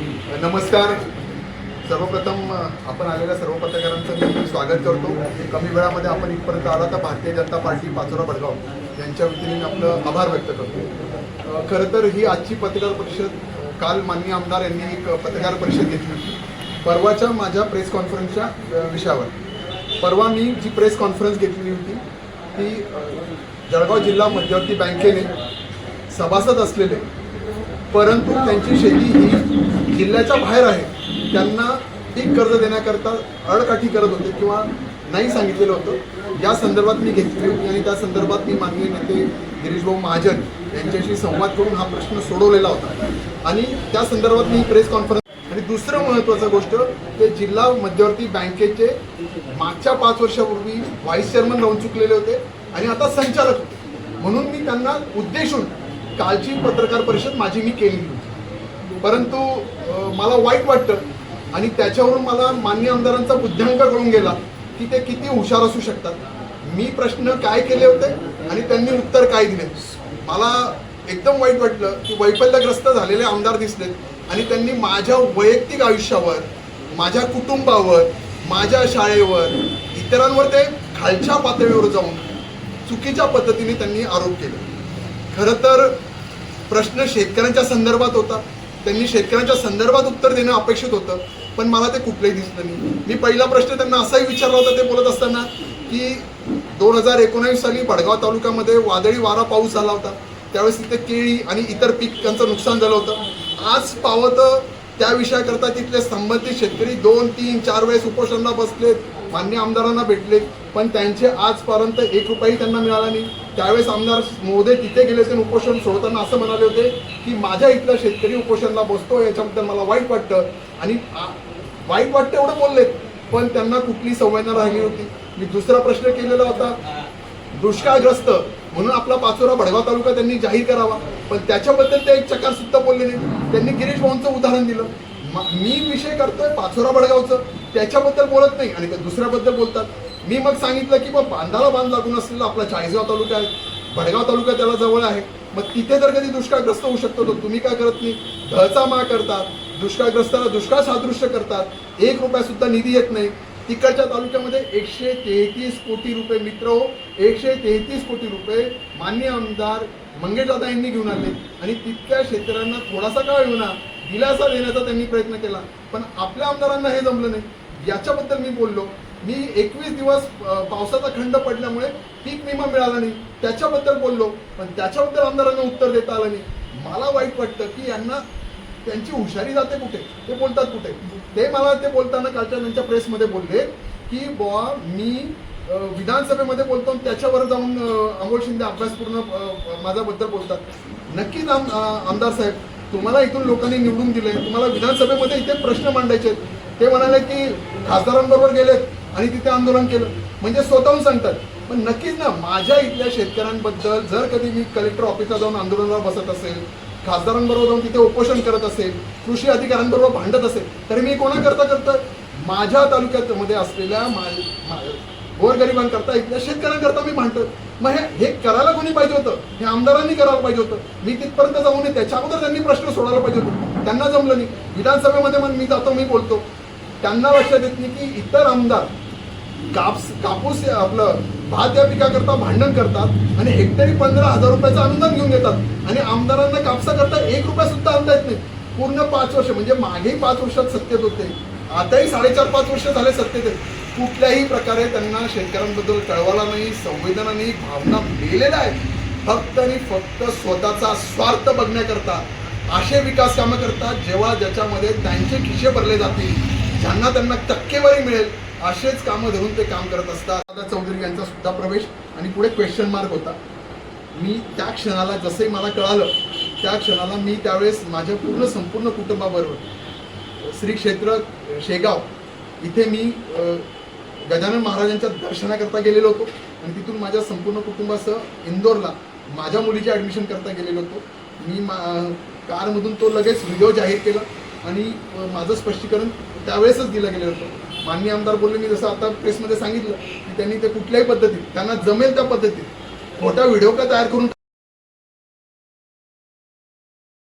नमस्कार. सर्वप्रथम आपण आलेल्या सर्व पत्रकारांचं मी स्वागत करतो. कमी वेळामध्ये आपण इथपर्यंत आला तर भारतीय जनता पार्टी पाचोरा बडगाव यांच्या वतीने मी आपलं आभार व्यक्त करतो. खरं तर ही आजची पत्रकार परिषद काल माननीय आमदार यांनी एक पत्रकार परिषद घेतली होती. परवाच्या माझ्या प्रेस कॉन्फरन्सच्या विषयावर. परवा मी जी प्रेस कॉन्फरन्स घेतलेली होती ती जळगाव जिल्हा मध्यवर्ती बँकेने सभासद असलेले परंतु त्यांची शेती ही जिल्ह्याच्या बाहेर आहे. त्यांना पीक कर्ज देण्याकरता अडकाठी करत होते किंवा नाही सांगितलेलं होतं. या संदर्भात मी घेतली होती आणि त्या संदर्भात मी माननीय नेते गिरीशभाऊ महाजन यांच्याशी संवाद करून हा प्रश्न सोडवलेला होता. आणि त्या संदर्भात मी प्रेस कॉन्फरन्स आणि दुसरं महत्त्वाचं गोष्ट ते जिल्हा मध्यवर्ती बँकेचे मागच्या पाच वर्षापूर्वी व्हाईस चेअरमन राहून चुकलेले होते आणि आता संचालक होते. म्हणून मी त्यांना उद्देशून कालची पत्रकार परिषद माझी मी केली. होती परंतु मला वाईट वाटतं आणि त्याच्यावरून मला मान्य आमदारांचा बुद्ध्यांक कळून गेला की ते किती हुशार असू शकतात. मी प्रश्न काय केले होते आणि त्यांनी उत्तर काय दिले? मला एकदम वाईट वाटलं की वैफल्यग्रस्त झालेले आमदार दिसलेत आणि त्यांनी माझ्या वैयक्तिक आयुष्यावर माझ्या कुटुंबावर माझ्या शाळेवर इतरांवर ते खालच्या पातळीवर जाऊन चुकीच्या पद्धतीने त्यांनी आरोप केले. खरं तर प्रश्न शेतकऱ्यांच्या संदर्भात होता. त्यांनी शेतकऱ्यांच्या संदर्भात उत्तर देणं अपेक्षित होतं. पण मला ते कुठलंही दिसलं नाही. मी पहिला प्रश्न त्यांना असाही विचारला होता ते बोलत असताना की दोन हजार एकोणावीस साली भडगाव तालुक्यामध्ये वादळी वारा पाऊस झाला होता. त्यावेळेस तिथे केळी आणि इतर पिकांचं नुकसान झालं होतं. आज पावतं त्या विषयाकरता तिथले संबंधित शेतकरी दोन तीन चार वेळेस उपोषणाला बसलेत. मान्य आमदारांना भेटले पण त्यांचे आजपर्यंत एक रुपयाही त्यांना मिळाला नाही. त्यावेळेस आमदार मोदे तिथे गेले होते उपोषण सोडताना असं म्हणाले होते की माझ्या इथला शेतकरी उपोषणाला बसतो याच्याबद्दल मला वाईट वाटतं. आणि वाईट वाटतं एवढं बोललेत पण त्यांना कुठली संवेदना राहिली होती. मी दुसरा प्रश्न केलेला होता. दुष्काळग्रस्त म्हणून आपला पाचोरा भडगाव तालुका त्यांनी जाहीर करावा. पण त्याच्याबद्दल ते एक चकार सुद्धा बोलले नाही. त्यांनी गिरीश भाऊंचं उदाहरण दिलं. मग मी विषय करतोय पाचोरा बडगावचं. त्याच्याबद्दल बोलत नाही. आणि ते दुसऱ्याबद्दल बोलतात. मी मग सांगितलं की मग बांधाला बांध लागून असलेला आपला चाळीसगाव तालुका आहे. भडगाव तालुका त्याला जवळ आहे. मग तिथे जर कधी दुष्काळग्रस्त होऊ शकतो तर तुम्ही काय करत नाही? धळचा मा करतात. दुष्काळग्रस्ताला दुष्काळ सादृश्य करतात. एक रुपया सुद्धा निधी येत नाही. तिकडच्या तालुक्यामध्ये एकशे तेहतीस कोटी रुपये मित्र हो. एकशे तेहतीस कोटी रुपये मान्य आमदार मंगेशदादा यांनी घेऊन आले. आणि तितक्या शेतकऱ्यांना थोडासा काळ येऊ ना. दिलासा देण्याचा त्यांनी प्रयत्न केला. पण आपल्या आमदारांना हे जमलं नाही. याच्याबद्दल मी बोललो. मी एकवीस दिवस पावसाचा खंड पडल्यामुळे पीक विमा मिळाला नाही. त्याच्याबद्दल बोललो. पण त्याच्याबद्दल आमदारांना उत्तर देता आलं नाही. मला वाईट वाटतं की यांना त्यांची हुशारी जाते कुठे? ते बोलतात कुठे? ते मला ते बोलताना कालच्या त्यांच्या प्रेसमध्ये बोलले की बुवा मी विधानसभेमध्ये बोलतो आणि त्याच्यावर जाऊन अमोल शिंदे अभ्यासपूर्ण माझ्याबद्दल बोलतात. नक्कीच आम आमदार साहेब तुम्हाला इथून लोकांनी निवडून दिले तुम्हाला विधानसभेमध्ये इथे प्रश्न मांडायचे ते म्हणाले की खासदारांबरोबर गेलेत आणि तिथे आंदोलन केलं. म्हणजे स्वतःहून सांगतात. पण नक्कीच ना माझ्या इथल्या शेतकऱ्यांबद्दल जर कधी मी कलेक्टर ऑफिसला जाऊन आंदोलनाला बसत असेल खासदारांबरोबर जाऊन तिथे उपोषण करत असेल कृषी अधिकाऱ्यांबरोबर भांडत असेल तर मी कोणाकरता करतं माझ्या तालुक्यात मध्ये असलेल्या मा- गोरगरिबांकरता इथल्या शेतकऱ्यांकरता मी म्हणतो मग हे हे करायला कोणी पाहिजे होतं? हे आमदारांनी करायला पाहिजे होतं. मी तिथपर्यंत जाऊ नये त्याच्या अगोदर त्यांनी प्रश्न सोडायला पाहिजे होते. त्यांना जमलं नाही. विधानसभेमध्ये मग मी जातो मी बोलतो. त्यांना लक्षात येत नाही की इतर आमदार कापस कापूस आपलं भात या पिकाकरता भांडण करतात आणि हेक्टरी पंधरा हजार रुपयाचं अनुदान घेऊन येतात आणि आमदारांना कापसाकरता एक रुपया सुद्धा आणता येत नाही. पूर्ण पाच वर्ष म्हणजे मागेही पाच वर्षात सत्तेत होते. आताही साडेचार पाच वर्ष झाले सत्तेत कुठल्याही प्रकारे त्यांना शेतकऱ्यांबद्दल कळवाला नाही संवेदना नाही भावना मेलेल्या आहेत. फक्त आणि फक्त स्वतःचा स्वार्थ बघण्याकरता असे विकास कामं करतात जेव्हा ज्याच्यामध्ये त्यांचे खिशे भरले जातील ज्यांना त्यांना टक्केवारी मिळेल असेच कामं धरून ते काम करत असतात. दादा चौधरी यांचा सुद्धा प्रवेश आणि पुढे क्वेश्चन मार्क होता. मी त्या क्षणाला जसंही मला कळालं त्या क्षणाला मी त्यावेळेस माझ्या पूर्ण संपूर्ण कुटुंबाबरोबर श्री क्षेत्र शेगाव इथे मी गजानन महाराजांच्या दर्शनाकरता गेलेलो होतो आणि तिथून माझ्या संपूर्ण कुटुंबासह इंदोरला माझ्या मुलीचे ॲडमिशन करता गेलेलो होतो. मी मा कारमधून तो लगेच व्हिडिओ जाहीर केला आणि माझं स्पष्टीकरण त्यावेळेसच दिलं गेलं होतं. माननीय आमदार बोलले मी जसं आता प्रेसमध्ये सांगितलं की त्यांनी ते कुठल्याही पद्धतीत त्यांना जमेल त्या पद्धतीत खोटा व्हिडिओ का तयार करून